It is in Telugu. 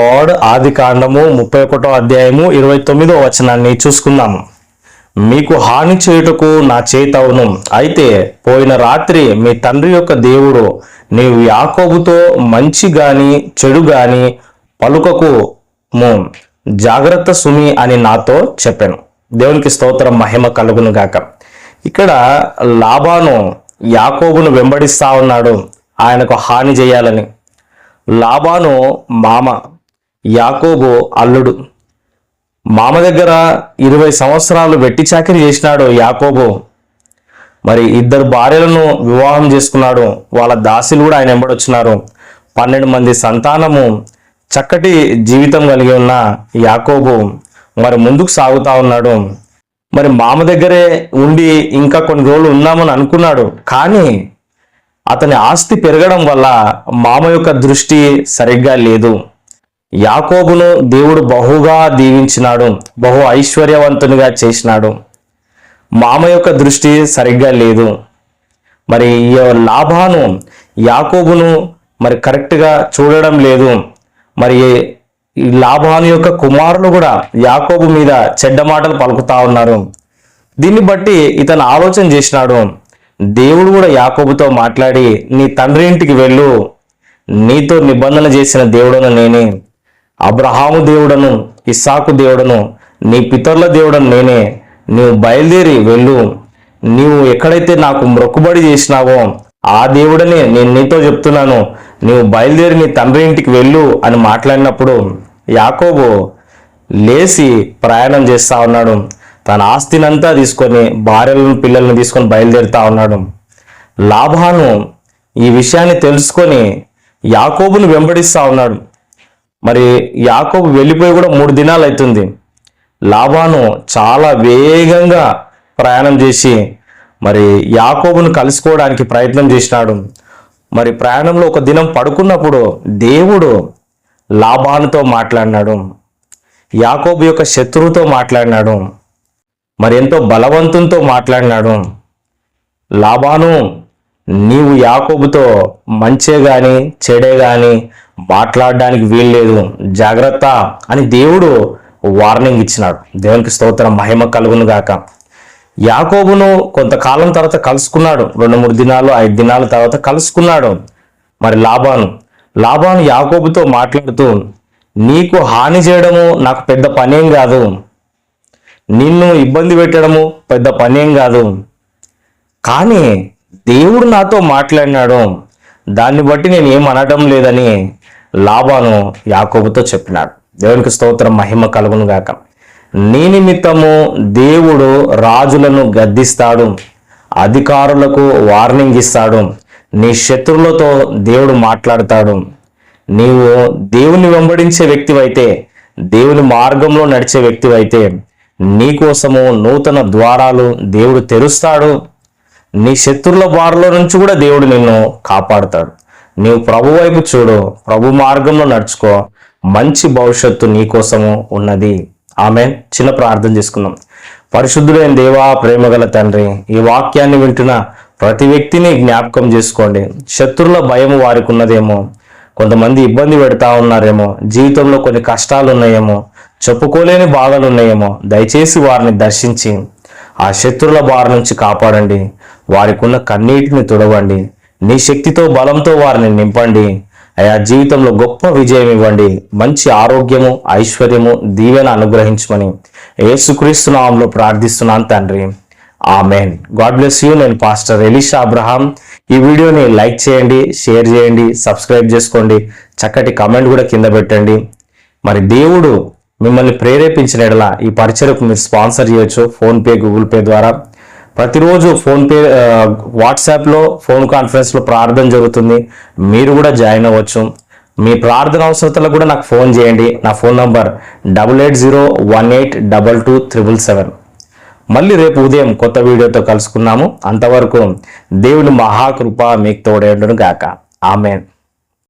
గాడ్ ఆది కాండము ముప్పై ఒకటో అధ్యాయము ఇరవై తొమ్మిదో వచనాన్ని చూసుకుందాము మీకు హాని చేయుటకు నా చేతవును అయితే పోయిన రాత్రి మీ తండ్రి యొక్క దేవుడు నీవు యాకోబుతో మంచి గాని చెడు గాని పలుకకు ము. జాగ్రత్త సుమి అని నాతో చెప్పాను. దేవునికి స్తోత్రం మహిమ కలుగును గాక. ఇక్కడ లాభాను యాకోబును వెంబడిస్తా ఉన్నాడు. ఆయనకు హాని చేయాలని. లాభాను మామ యాకోబు అల్లుడు. మామ దగ్గర ఇరవై సంవత్సరాలు వెట్టి చాకిరి చేసినాడు యాకోబు. మరి ఇద్దరు భార్యలను వివాహం చేసుకున్నాడు. వాళ్ళ దాసులు కూడా ఆయన వెంబడొచ్చినారు పన్నెండు మంది సంతానము చక్కటి జీవితం కలిగి ఉన్న యాకోబు మరి ముందుకు సాగుతా ఉన్నాడు. మరి మామ దగ్గరే ఉండి ఇంకా కొన్ని రోజులు ఉన్నామని అనుకున్నాడు. కానీ అతని ఆస్తి పెరగడం వల్ల మామ యొక్క దృష్టి సరిగ్గా లేదు. యాకోబును దేవుడు బహుగా దీవించినాడు బహు ఐశ్వర్యవంతునిగా చేసినాడు. మామ యొక్క దృష్టి సరిగ్గా లేదు. మరి ఈ లాభాను యాకోబును మరి కరెక్ట్గా చూడడం లేదు. మరి ఈ లాభాను యొక్క కుమారులు కూడా యాకోబు మీద చెడ్డ మాటలు పలుకుతా ఉన్నారు. దీన్ని బట్టి ఇతను ఆలోచన చేసినాడు. దేవుడు కూడా యాకోబుతో మాట్లాడి నీ తండ్రి ఇంటికి వెళ్ళు. నీతో నిబంధన చేసిన దేవుడను నేనే. అబ్రహాము దేవుడను ఇస్సాకు దేవుడను నీ పితరుల దేవుడను నేనే. నీవు బయలుదేరి వెళ్ళు. నీవు ఎక్కడైతే నాకు మొక్కుబడి చేసినావో ఆ దేవుడనే నేను నీతో చెప్తున్నాను. నీవు బయలుదేరి నీ తండ్రి ఇంటికి వెళ్ళు అని మాట్లాడినప్పుడు యాకోబు లేచి ప్రయాణం చేస్తా ఉన్నాడు. తన ఆస్తినంతా తీసుకొని భార్యలను పిల్లలను తీసుకొని బయలుదేరుతా ఉన్నాడు. లాభాను ఈ విషయాన్ని తెలుసుకొని యాకోబును వెంబడిస్తా ఉన్నాడు. మరి యాకోబు వెళ్ళిపోయి కూడా మూడు దినాలు అవుతుంది. లాభాను చాలా వేగంగా ప్రయాణం చేసి మరి యాకోబును కలుసుకోవడానికి ప్రయత్నం చేసినాడు. మరి ప్రయాణంలో ఒక దినం పడుకున్నప్పుడు దేవుడు లాభానుతో మాట్లాడినాడు. యాకోబు యొక్క శత్రువుతో మాట్లాడినాడు. మరి ఎంతో బలవంతంతో మాట్లాడినాడు. లాభాను నీవు యాకోబుతో మంచే కానీ చెడే కానీ మాట్లాడడానికి వీల్లేదు జాగ్రత్త అని దేవుడు వార్నింగ్ ఇచ్చినాడు. దేవునికి స్తోత్రం మహిమ కలుగును గాక. యాకోబును కొంతకాలం తర్వాత కలుసుకున్నాడు. రెండు మూడు దినాలు ఐదు దినాల తర్వాత కలుసుకున్నాడు మరి లాభాను లాభాను యాకోబుతో మాట్లాడుతూ నీకు హాని చేయడము నాకు పెద్ద పనేం కాదు. నిన్ను ఇబ్బంది పెట్టడము పెద్ద పనేం కాదు. కానీ దేవుడు నాతో మాట్లాడినాడు. దాన్ని బట్టి నేను ఏం అనడం లేదని లాభాను యాకోబుతో చెప్పినాడు. దేవునికి స్తోత్రం మహిమ కలుగును గాక. నీ నిమిత్తము దేవుడు రాజులను గద్దిస్తాడు అధికారులకు వార్నింగ్ ఇస్తాడు నీ శత్రువులతో దేవుడు మాట్లాడతాడు. నీవు దేవుని వెంబడించే వ్యక్తివైతే దేవుని మార్గంలో నడిచే వ్యక్తివైతే నీ కోసము నూతన ద్వారాలు దేవుడు తెరుస్తాడు. నీ శత్రుల బారిలో నుంచి కూడా దేవుడు నిన్ను కాపాడుతాడు. నీవు ప్రభు వైపు చూడు ప్రభు మార్గంలో నడుచుకో మంచి భవిష్యత్తు నీ కోసము ఉన్నది. ఆమె చిన్న ప్రార్థన చేసుకుందాం. పరిశుద్ధుడైన దేవా ప్రేమగల తండ్రి ఈ వాక్యాన్ని వింటున్న ప్రతి వ్యక్తిని జ్ఞాపకం చేసుకోండి. శత్రుల భయం వారికి ఉన్నదేమో కొంతమంది ఇబ్బంది పెడతా ఉన్నారేమో జీవితంలో కొన్ని కష్టాలు ఉన్నాయేమో చెప్పుకోలేని బాధలు ఉన్నాయేమో దయచేసి వారిని దర్శించి ఆ శత్రుల బారి నుంచి కాపాడండి. వారికి ఉన్న కన్నీటిని తుడవండి. నీ శక్తితో బలంతో వారిని నింపండి. అయా జీవితంలో గొప్ప విజయం ఇవ్వండి. మంచి ఆరోగ్యము ఐశ్వర్యము దీవెన అనుగ్రహించమని యేసుక్రీస్తు నామంలో ప్రార్థిస్తున్నాను తండ్రి. ఆమెన్. God bless you. నేను పాస్టర్ ఎలిషా అబ్రహాం. ఈ వీడియోని లైక్ చేయండి షేర్ చేయండి సబ్స్క్రైబ్ చేసుకోండి. చక్కటి కమెంట్ కూడా కింద పెట్టండి. మరి దేవుడు మిమ్మల్ని ప్రేరేపించిన ఎడల ఈ పరిచయకు మీరు స్పాన్సర్ చేయొచ్చు. ఫోన్పే గూగుల్ పే ద్వారా. ప్రతిరోజు ఫోన్పే వాట్సాప్లో ఫోన్ కాన్ఫరెన్స్లో ప్రార్థన జరుగుతుంది. మీరు కూడా జాయిన్ అవ్వచ్చు. మీ ప్రార్థన అవసరతలకు కూడా నాకు ఫోన్ చేయండి. నా phone number double eight zero one eight double two triple seven. మళ్ళీ రేపు ఉదయం కొత్త వీడియోతో కలుసుకున్నాము. అంతవరకు దేవుని మహాకృప మీకు తోడేయడం గాక ఆమెన్.